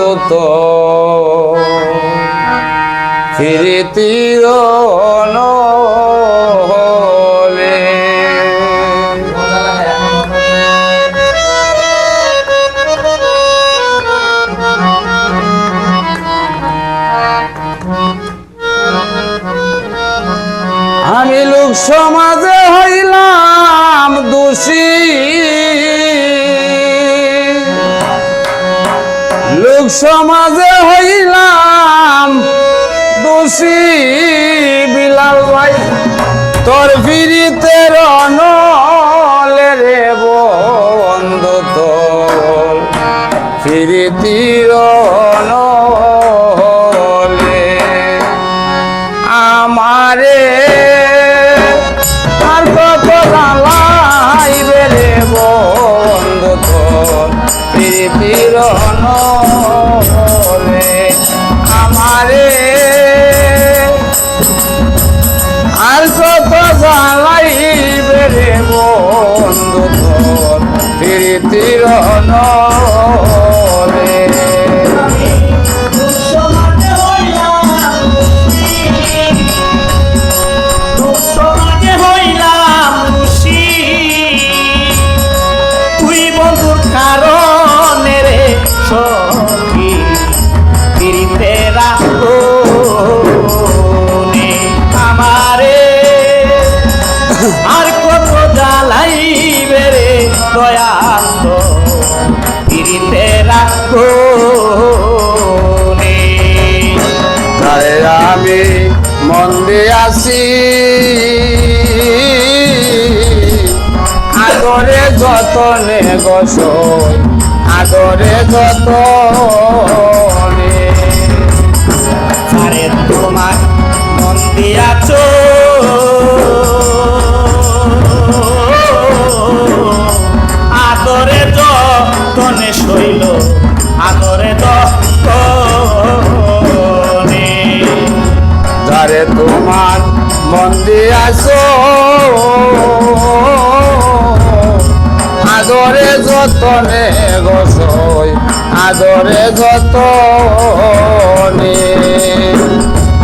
বন্ধুত সমাজে হইলাম দোষী বিলাল ভাই। তোর ফিরিতে রনলে রে বন্ধ তো ফিরিতির ফিরিতে রাখো তারে আমি মন দিয়াছি আদরে যতনে গসই আদরে যতনে। আরে তোমার মন দিয়াছ শৈল আদরে যতনে যারে তোমার মন দিয়াছ আদরে যতনে গসই আদরে যতনে।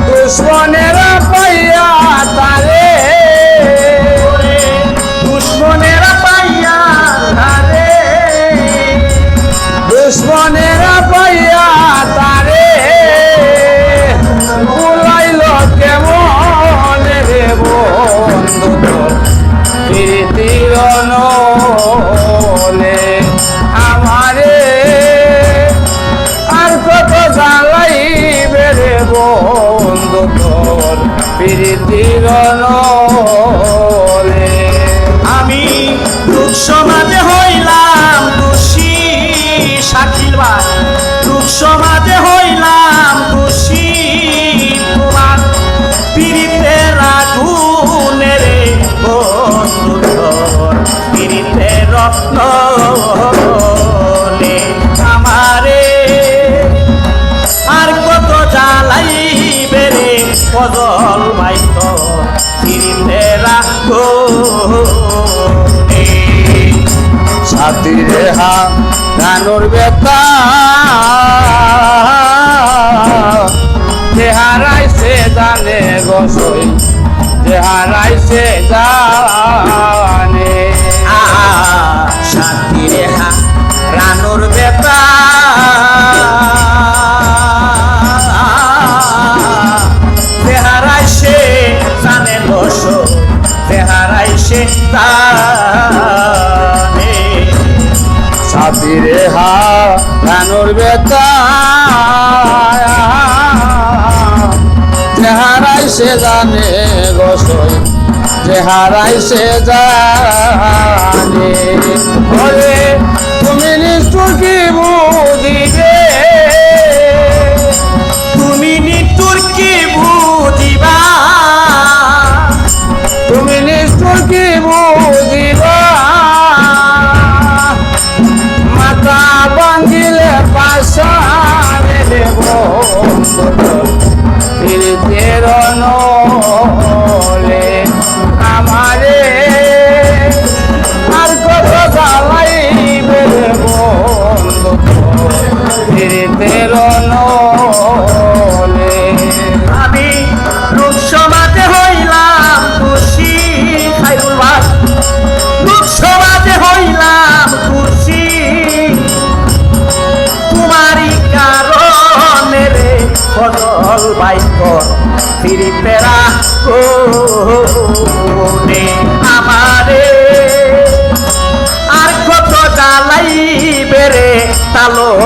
দুশ্মনেরা আমি দুঃখ সমাজে হইলাম দোষী ভাই। দুঃখ সমাজে হইলাম দোষী তোমার রত্ন সাথী রেহা গানোর বেতা চেহারাইছে জানে গসই চেহারাইছে জানে। শান্তি রেহা রানুর বেতা চেহারায় সে জানে বস চেহারায় সে জানে। সাথী রেহা গানোর বেতা চেহারাইছে জানে গসই চেহারাইছে জানে। ওরে তুমি নিষ্ঠুর কি বুঝিবে? তুমি নিতুর কি বুঝিবা? তুমি নিষ্ঠুর কি বুঝিবা?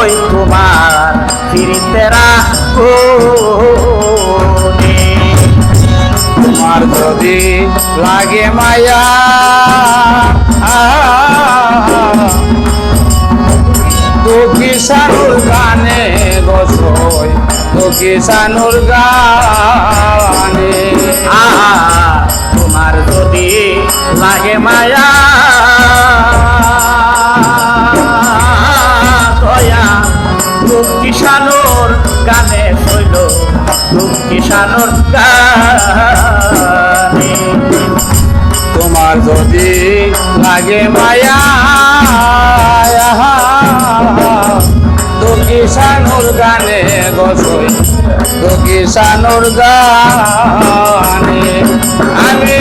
লই তোমার ফিরিতেরা তোমার যদি লাগে মায়া তো কিষানুর গানে বসই তো কিষানুর গানে। আহা, তোমার যদি লাগে মায়া কিষানোর গানে শৈল দুঃখ কিষানোর গানে। তোমার যদি লাগে মায়া কিষানুর গানে বসই তো কিষানুর গানে। আমি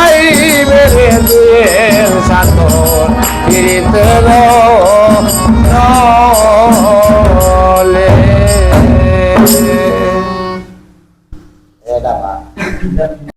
রে দুয়ের সাথর ফিরিতে